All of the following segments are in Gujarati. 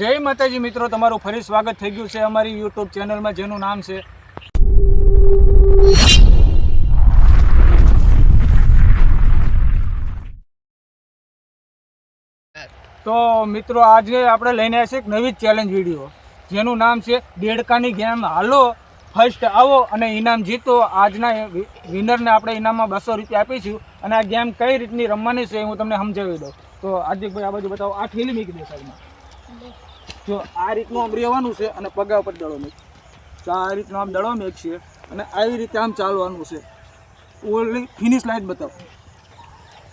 જય માતાજી મિત્રો, તમારું ફરી સ્વાગત થઈ ગયું છે અમારી યુટ્યુબ ચેનલમાં, જેનું નામ છે તો મિત્રો, આજે આપણે લઈને આવ્યા છે એક નવી ચેલેન્જ વીડિયો જેનું નામ છે દેડકાની ગેમ. હાલો ફર્સ્ટ આવો અને ઇનામ જીતો. આજના વિનરને આપણે ઇનામમાં બસો રૂપિયા આપીશું અને આ ગેમ કઈ રીતની રમવાની છે હું તમને સમજાવી દઉં. તો હાર્દિકભાઈ, આ બાજુ બતાવો. આ ઠેલી મૂકી દે સાઈડમાં જો આ રીતનું આમ રહેવાનું છે અને પગા ઉપર દડો મેક તો આ રીતનો આમ દડો મેક છે અને આવી રીતે આમ ચાલવાનું છે. ઓલી ફિનિશ લાઇન બતાવો.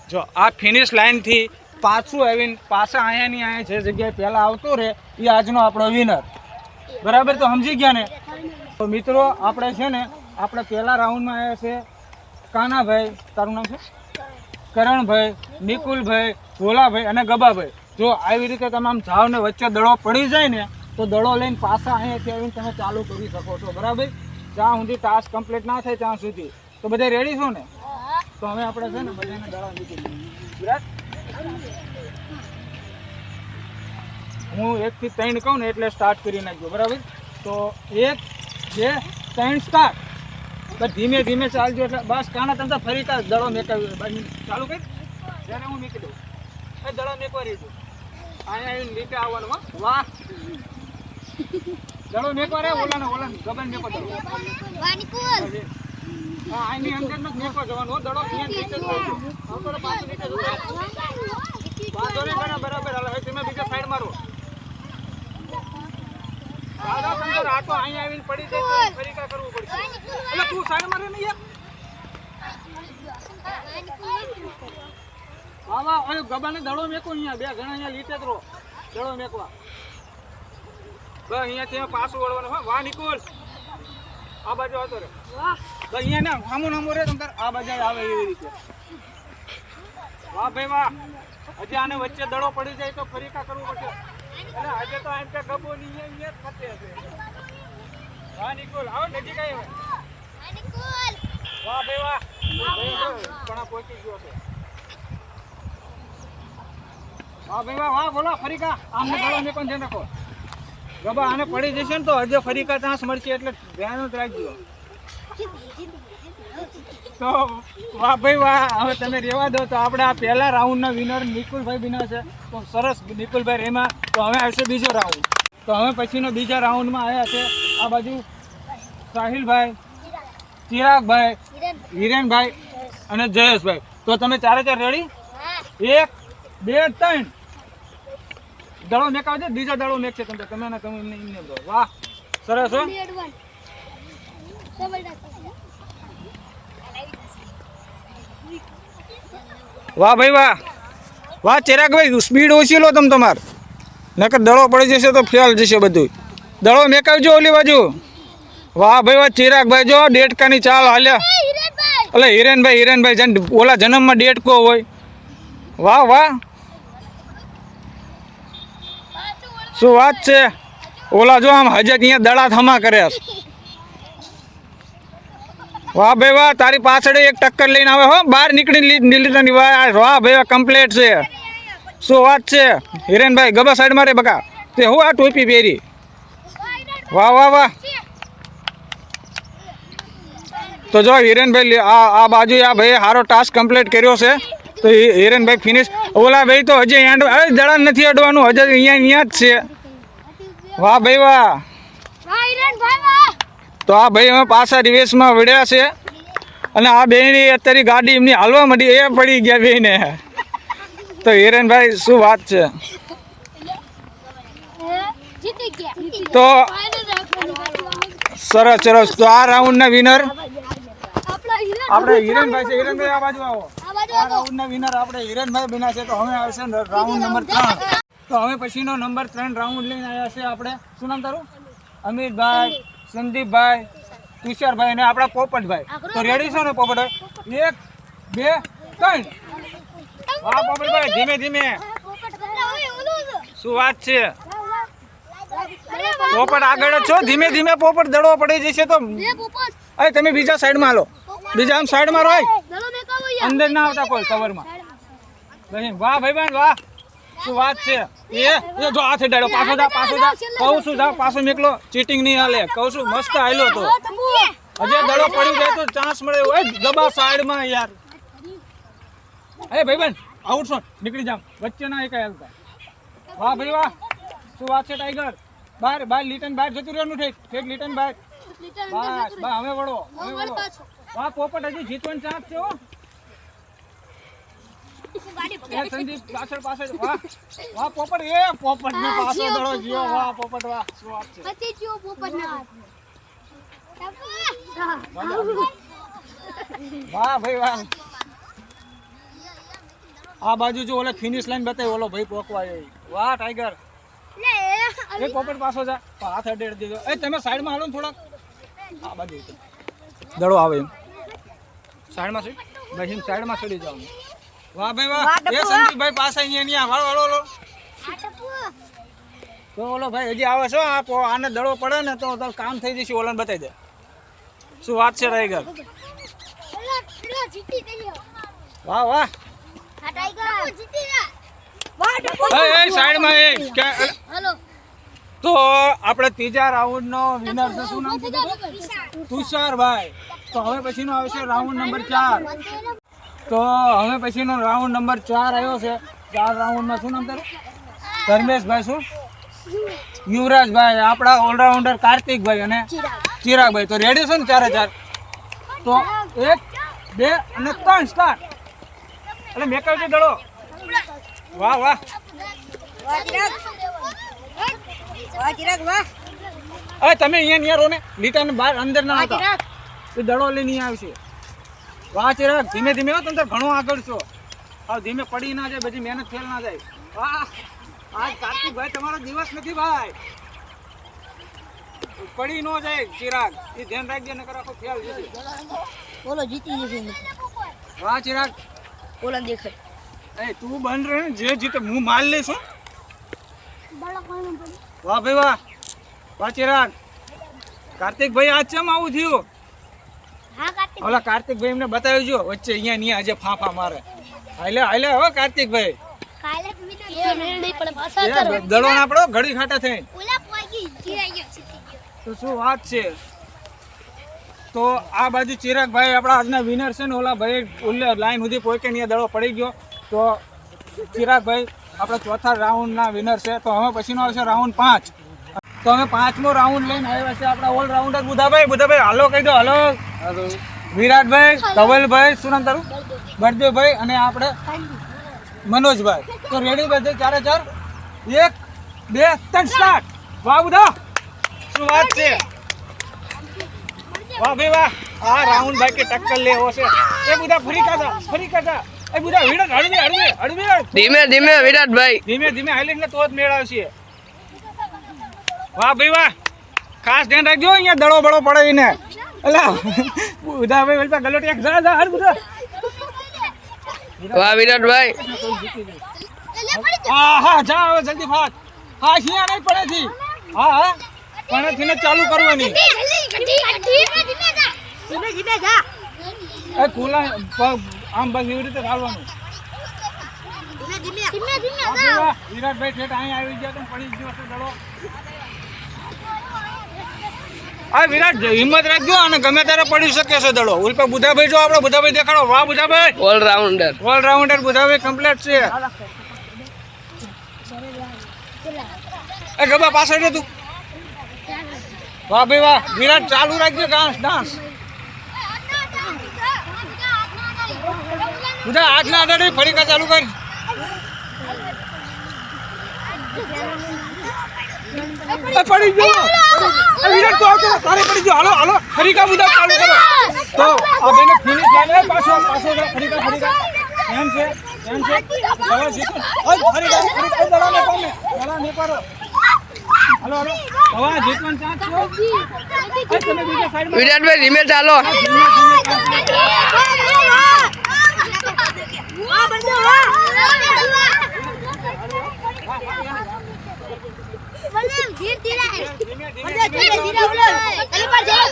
જો આ ફિનિશ લાઇનથી પાછું આવીને પાછા અહીંયાની અહીંયા જે જગ્યાએ પહેલાં આવતો રહે, એ આજનો આપણો વિનર બરાબર તો સમજી ગયા ને? તો મિત્રો, આપણે છે ને, આપણે પહેલા રાઉન્ડમાં આવ્યા છે કાનાભાઈ, તારું નામ છે કરણભાઈ, નિકુલભાઈ, ભોલાભાઈ અને ગબાભાઈ. જો આવી રીતે તમે આમ જાઓ ને વચ્ચે દડો પડી જાય ને, તો દડો લઈને પાછા અહીંયાથી આવીને તમે ચાલુ કરી શકો છો. બરાબર? જ્યાં સુધી ટાસ્ક કમ્પ્લીટ ના થાય ત્યાં સુધી. તો બધા રેડી છો ને? તો હવે આપણે છે ને બધાને દડા દઈએ. હું એકથી ત્રણ કહું ને એટલે સ્ટાર્ટ કરી નાખ્યો બરાબર? તો એક, બે, ત્રણ સ્ટાર્ટ બસ ધીમે ધીમે ચાલજો એટલે બસ કાના તમે ફરી દડો મેકાવી બાજુ ચાલુ કરી. જ્યારે હું એ દડો મેકવા રહીશું અહીંયા આવીને નીચે આવવાનું હો વાહ દડો મેકવા રે ઓલાને ઓલા ગબન મેકો હા આની અંદર મેકો જવાનું હો દડો નહીં બરાબર હાલો હવે તમે બીજા સાઈડ મારો દાદા તો અહીંયા આવીને પડી જાય ફરી કરવું પડશે એટલે તું સાઈડ મારે ને યાર વાહ ઓય ગબાને દડો મેકો અહીંયા બે ઘણા અહીંયા લીટે જ દડો મેકવા. બસ અહીંયા હવે પાછું વળવાનું હો વાહ નિકોલ. આ બાજુ આવતો રે બસ અહીંયા ને હામો નામો રે તમ આ બાજુ આવે એવી રીતે. વાહ ભાઈ વાહ. હજી આને વચ્ચે દડો પડી જાય તો ફરી કા કરવું પડશે? એટલે આજે તો એમ કે ગબો ની અહીંયા ફતે હશે વાહ નિકોલ. આવો નજીક આવ્યો હવે વાહ ભાઈ વાહ. ઘણા પહોંચી ગયો છે. વાહ ભાઈ વાહ વાહ બોલો ફરીકા. આમને દડો ને પણ ધ્યાન રાખો. ગબા આને પડી જશે ને તો હજુ ફરી કા મળશે એટલે ધ્યાન જ રાખજો. તો વાહ ભાઈ વાહ હવે તમે રહેવા દો તો આપણે આ પહેલા રાઉન્ડના વિનર નિકુલભાઈ બિના છે. તો સરસ નિકુલભાઈ રેમા. તો હવે આવશે બીજો રાઉન્ડ તો હવે પછીનો બીજા રાઉન્ડમાં આવ્યા છે. આ બાજુ સાહિલભાઈ ચિરાગભાઈ હિરેનભાઈ અને જયેશભાઈ. તો તમે ચારે ચાર રેડી એક બે ત્રણ. દડો મેકાવ છે બીજો દડો મેક છે તમે તમે ને તમે એમને એમને બોલો. વાહ સરસ હો. વાહ ભાઈ વાહ. વાહ ચિરાગભાઈ સ્પીડ ઓછી લો તમે તમાર. નકર દડો પડી જશે તો ફેલ જશે બધું દડો મેકાવજો ઓલી બાજુ. વાહ ભાઈ વાહ ચિરાગભાઈ જો ડેટકાની ચાલ હાલ્યા એટલે હિરેનભાઈ. હિરેનભાઈ ઓલા જન્મમાં ડેટકો હોય. વાહ વાહ. શું વાત છે? ઓલા જો આમ હજે અહીંયા દડા થમા કરે છે. વાહ ભાઈ વાહ, તારી પાછળ એક ટક્કર લઈને આવે હો, બહાર નીકળી નીલીતાની વાહ વાહ ભાઈ કમ્પ્લેટ છે. શું વાત છે? હિરેનભાઈ, ગબા સાઈડ મારે બકા. તે હું આ ટોપી પહેરી? વાહ વાહ વાહ. તો જો હિરેનભાઈ આ આ બાજુ આ ભાઈ સારો ટાસ્ક કમ્પ્લીટ કર્યો છે. તો હિરેનભાઈ ફિનિશ ઓલા ભાઈ તો હજી અહીંયા દડા નથી અડવાનું હજી અહીંયા અહીંયા જ છે. વાહ ભાઈ વાહ. તો આ ભાઈ અમે પાછા રિવેશમાં વળ્યા છે. અને આ બેની અત્યારે ગાડી એમની હાલવા મળી એ પડી ગયા બેને તો હિરેનભાઈ શું વાત છે? તો સરસ સરસ. તો આ રાઉન્ડના વિનર આપણે હિરેનભાઈ છે. હિરેનભાઈ આ બાજુ આવો. આ રાઉન્ડના વિનર આપણે હિરેનભાઈ બન્યા છે. તો હવે આવશે રાઉન્ડ નંબર ત્રણ. તો હવે પછીનો નંબર ત્રણ રાઉન્ડ લઈને આવ્યા છે આપણે. શું નામ તારું? અમિતભાઈ સંદીપભાઈ તુષારભાઈ અને આપણા પોપટભાઈ. તો રેડી છો ને પોપટભાઈ? એક બે ત્રણ. વાહ પોપટભાઈ ધીમે ધીમે. શું વાત છે? પોપટ આગળ છો? ધીમે ધીમે પોપટ દડો પડી જશે તો અરે તમે બીજા સાઈડમાં હાલો. બીજા આમ સાઈડમાં રહો અંદર ના આવતા કોઈ કવરમાં બહેન વાહ ભાઈ વાહ. શું વાત છે? એ જો હાથે ડાળ્યો પાછો જા પાછો જા કહું છું જા પાછો નીકળો ચીટિંગ નહીં હાલે. કહું છું મસ્ત આયલો તો. હજે દડો પડી જાય તો ચાન્સ મળે ઓય દબા સાઈડમાં યાર. એ ભાઈબંધ આઉટ શોટ નીકળી જામ વચ્ચે ના એકાય હાલતા. વાહ ભાઈ વાહ. શું વાત છે ટાઈગર? બહાર બહાર લીટન બહાર જતું રહેવાનું ઠેક. ઠેક લીટન બહાર. બસ બા હવે વળો હવે વળો વાહ પોપટ હજી જીતવાનો ચાન્સ છે હો. એ સંદીપ પાછળ પાછળ. વાહ વાહ પોપટ. એ પોપટ ને પાછો દડો ગયો વાહ પોપટ વાહ. શું વાત છે? પછી જો પોપટ ના વાહ ભાઈ વાહ. આ બાજુ જો ઓલે ફિનિશ લાઈન બતાવી ઓલો ભાઈ પોકવાય એ. વાહ ટાઈગર. એ પોપટ પાછો જા. હાથ અડેડ દીધો. એ તમે સાઈડમાં હાલો ને થોડાક. આ બાજુ. દડો આવે એમ. સાઈડમાં સીટ ભાઈ સાઈડમાં સડી જાવ વાહ ભાઈ વાહ. એ સંદીપભાઈ પાસે અહીંયા અહીંયા વાળો વાળો વાળો તો ઓલો ભાઈ હજી આવે છો આ આને દડો પડે ને તો તારું કામ થઈ જશે ઓલન બતાવી દે. શું વાત છે ટાઈગર? જીતી ગયો. વાહ વાહ. આ ટાઈગર. જીતી ગયા. એ એ સાઈડમાં એ કે- હલો. તો આપણે ત્રીજા રાઉન્ડનો વિનર છે શું નામ તુષાર. તુષારભાઈ તો હવે પછીનો આવશે રાઉન્ડ નંબર ચાર. તો હવે પછીનો રાઉન્ડ નંબર ચાર આવ્યો છે. ચાર રાઉન્ડમાં શું નામ તારું? ધર્મેશભાઈ શું? યુવરાજભાઈ આપણા ઓલરાઉન્ડર કાર્તિકભાઈ અને ચિરાગભાઈ. તો રેડી છે ને ચારે ચાર? તો એક બે અને ત્રણ સ્ટાર્ટ એટલે મેકવજો દડો. વાહ વાહ. અરે તમે અહીંયા નિયારો ને. લીટાને બહાર અંદર ના હતા. એ દડો લઈને આવશે. વાહ ચિરાગ ધીમે ધીમે હો તમે ઘણો આગળ છો. હા ધીમે પડી ના જાય બધી મહેનત ફેલ ના જાય. વાહ. આજ કાર્તિકભાઈ તમારો દિવસ નથી ભાઈ. પડી ન જાય ચિરાગ. એ ધ્યાન રાખજે નકર આખો ફેલ જશે. બોલો જીતી જશે વાહ ચિરાગ. બોલા દેખાય. એ તું બન રહે જે જીતે હું માલ લઈશ હો. વાહ ભાઈ વાહ. વાહ ચિરાગ. કાર્તિકભાઈ આજ ચમ આવું થયું? ઓલા કાર્તિકભાઈ એમને બતાવ્યું જો વચ્ચે અહીંયા નહીં આજે ફાંફા મારે. હાલે હાલે હો કાર્તિકભાઈ. દડો ના આપડો ઘડી ખાટા થઈ તો શું વાત છે? તો આ બાજુ ચિરાગભાઈ આપણા આજના વિનર છે ને ઓલા ભાઈ ઓલે લાઈન સુધી પહોંચે ને દડો પડી ગયો. તો ચિરાગભાઈ આપણા ચોથા રાઉન્ડના વિનર છે. તો હવે પછીનો આવશે રાઉન્ડ પાંચ. તો અમે પાંચમો રાઉન્ડ લઈને આવ્યા છે આપણા ઓલ રાઉન્ડર બુધાભાઈ. બુધાભાઈ હાલો કહી દો હાલો. વિરાટભાઈ ધવલભાઈ શું નામ તારું? બળદેવભાઈ અને આપણે મનોજભાઈ. તો રેડી બધે ચારે ચાર. એક બે ત્રણ સ્ટાર્ટ વાહ બુધા. શું વાત છે? વાહ ભાઈ વાહ. આ રાહુલ ભાઈ કે ટક્કર લેવો છે. એ બધા ફરી કાઢા ફરી કાઢા. એ બધા વિરાટ હળવી હળવી હળવી ધીમે ધીમે વિરાટભાઈ. ધીમે ધીમે હાલી ને તો જ મેળ આવશે વાહ ભાઈ વાહ. ખાસ ધ્યાન રાખજો અહીંયા દડો બડો પડે એને. અલા બધા ભાઈ બોલતા ગલોટી એક જા જા હાલ વાહ વિરાટભાઈ હા હા જા હવે જલ્દી ફાટ હા અહીંયા નહીં પડે થી હા હા પણ થી ચાલુ કરવાની ધીમે ધીમે જા એ કુલા આમ બસ એવી રીતે ચાલવાનું વિરાટભાઈ ઠેઠ અહીં આવી ગયા તો પડી ગયો છે દડો હા વિરાટ હિંમત રાખજો અને ગમે ત્યારે પડી શકે છે દડો. ઉલ્પે બુધાભાઈ જો આપણે બુધાભાઈ દેખાડો. વાહ Budhabhai. Allrounder allrounder Budhabhai complete છે. એ ગબા પાછળ રે તું. વાહ ભાઈ વાહ. વિરાટ ચાલુ રાખજો ડાન્સ ડાન્સ બુધા આજના આડે ફરી કા ચાલુ કર. પડી ગયો. વિરાટ તો આવતો તારે પડી ગયો. હાલો હાલો ફરી કા બુધા ચાલુ કરો. તો આ બેને ફિનિશ લાઈને પાછો પાછો જા, ફરી કા ફરી કા. એમ છે એમ છે. હવે જીતો ઓય ફરી કા ફરી કા. દડા ને પામે દડા ને પાડો. હાલો હાલો. આ જીતવાનો ચાન્સ છે. વિરાટભાઈ ધીમે ચાલો. ધીમે ચાલુ કરો. ધીરે ધીરે ધીમે ધીરે ધીરે બોલો તલી પર ધીરે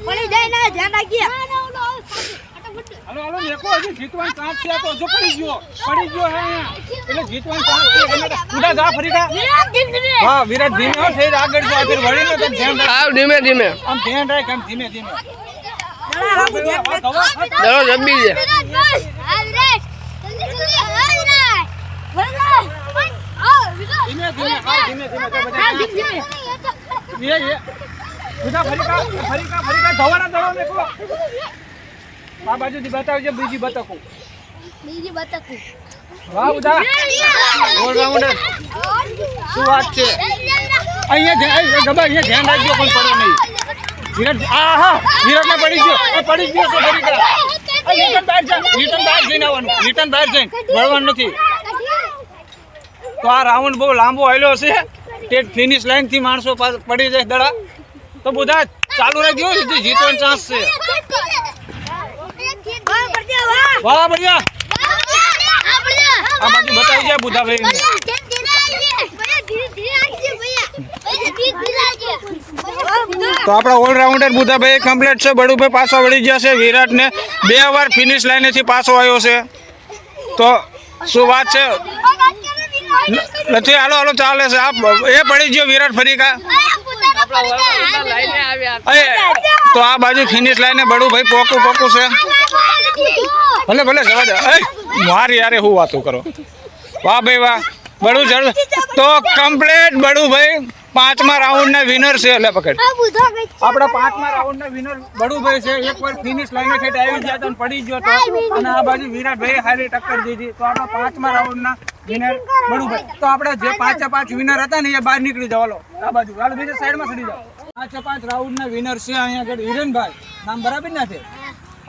પડી જાય ના ધ્યાન રાખીએ હાલો હાલો મેકો હજી જીતવાનો ચાન્સ છે તો હજુ પડી ગયો પડી ગયો હે એટલે જીતવાનો ચાન્સ છે ઉડા જા ફરી હા વિરાટ ધીમે. હો, થઈ જા, આગળ જા ફરી વળીને ધ્યાન રાખ આવ ધીમે ધીમે. આમ ધ્યાન રાખ. આમ ધીમે ધીમે દડો જબ્બી છે ધીમે ધીમે હા ધીમે ધીમે તો બધા એ એ ઉડા ફરી કા ફરી કા ફરી કા ધવાના દડો મેકો આ બાજુથી બતાવજો બીજી બતકો. બીજી બતકું. વાહ ઉડા ઓલરાઉન્ડર શું વાત છે? અહીંયા ગબા અહીંયા ધ્યાન રાખજો કોઈ પડે નહીં. વિરાટ આ હા વિરાટને પડી ગયો એ પડી ગયો છે ફરી કા. રિટર્ન બહાર જા રિટર્ન બહાર જઈને આવવાનું રિટર્ન બહાર જઈને વળવાનું નથી. તો આ રાઉન્ડ બહુ લાંબો આવેલો છે. તે ફિનિશ લાઈનથી માણસો પડી જાય દડા. તો બધા, ચાલુ રાખજો જીતવાનો ચાન્સ છે. વાહ, બઢિયા. આ બાજુ બતાવી જાય બુધાભાઈ તો આપણા ઓલરાઉન્ડર બુધાભાઈ કમ્પ્લીટ છે. બડુભાઈ પાછો વળી ગયા છે વિરાટને બે વાર ફિનિશ લાઈનેથી પાછો આવ્યો છે. તો શું વાત છે? નથી, હાલો હાલો, ચાલે છે. આપ, એ પડી ગયો વિરાટ ફરી કા લાઈને આવ્યા અરે, તો આ બાજુ ફિનિશ લાઈને બડુભાઈ પોકું પોકું છે. ભલે ભલે, જવા દે. મારી યારે હું વાતો કરો. વાહ, ભાઈ, વાહ. બડું જળ તો કમ્પ્લીટ બડુભાઈ પાંચમા રાઉન્ડના વિનર છે. એટલે પકડ. આપણા પાંચમા રાઉન્ડના વિનર બડુભાઈ છે. એકવાર ફિનિશ લાઈને ખેટ આવી ગયા તો પડી ગયો તો. અને આ બાજુ વિરાટભાઈ હારી ટક્કર દીધી. તો આપણા પાંચમા રાઉન્ડના વિનર બડુભાઈ તો આપણે જે પાંચે પાંચ વિનર હતા ને એ બહાર નીકળી જાવ હાલો. આ બાજુ. હાલો બીજા સાઈડમાં સડી જાઓ. પાંચે પાંચ રાઉન્ડના વિનર છે અહીંયા આગળ હિરેનભાઈ. નામ બરાબર ના છે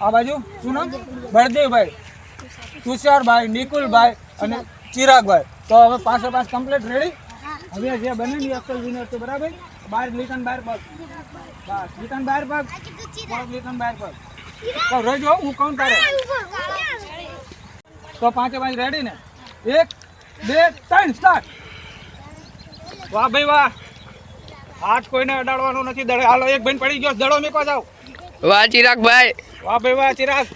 આ બાજુ? શું નામ? બળદેવભાઈ. તુષારભાઈ નિકુલભાઈ અને ચિરાગભાઈ. તો હવે પાંચે પાંચ કમ્પ્લીટ રેડી હવે જે બને ને અક્કલ વિનર છે બરાબર? બાર લીટન બાર પગ. બસ લીટન બાર પગ. પગ લીટન બાર પગ. તો રજો હું કહું તારે તો પાંચે પાંચ રેડી ને? એક બે ત્રણ સ્ટાર્ટ વાહ ભાઈ વાહ. હાથ કોઈને અડાડવાનો નથી દડે. હાલો એક બેન પડી ગયો દડો મેકવા જાવ. વાહ ચિરાગ ભાઈ. વાહ ભાઈ વાહ ચિરાગ.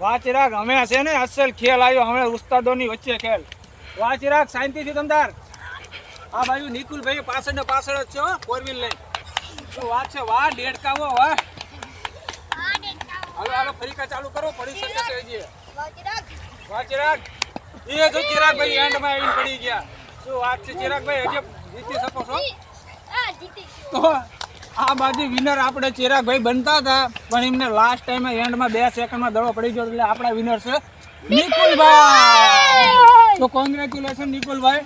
વાહ ચિરાગ અમે હશે ને? અસલ ખેલ આવ્યો અમે ઉસ્તાદોની વચ્ચે ખેલ. વાહ ચિરાગ શાંતિથી તમદાર. આ બાજુ નિકુલભાઈ પાછળ ને પાછળ જ છો ફોર વ્હીલ લઈ શું વાત છે? વાહ ડેડકાવો વાહ. હાલો હાલો ફરીકા ચાલુ કરો પડી શકે છે હજી. વાહ ચિરાગ એ જો ચિરાગ ભાઈ એન્ડમાં આવીને પડી ગયા. શું વાત છે? ચિરાગ ભાઈ હજી જીતી શકો છો? તો આ બાજુ વિનર આપણે ચિરાગભાઈ બનતા હતા પણ એમને લાસ્ટ ટાઈમે એન્ડમાં બે સેકન્ડમાં દડો પડી ગયો એટલે આપણા વિનર છે નિકુલભાઈ! તો કોંગ્રેચ્યુલેશન નિકુલભાઈ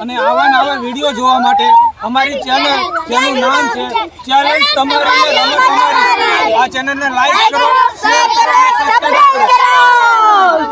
અને આવા નવા વીડિયો જોવા માટે અમારી ચેનલ જેનું નામ છે ચેલેન્જ તમારી રમત તમારી આ ચેનલને લાઈક કરો શેર કરો સબસ્ક્રાઇબ કરો.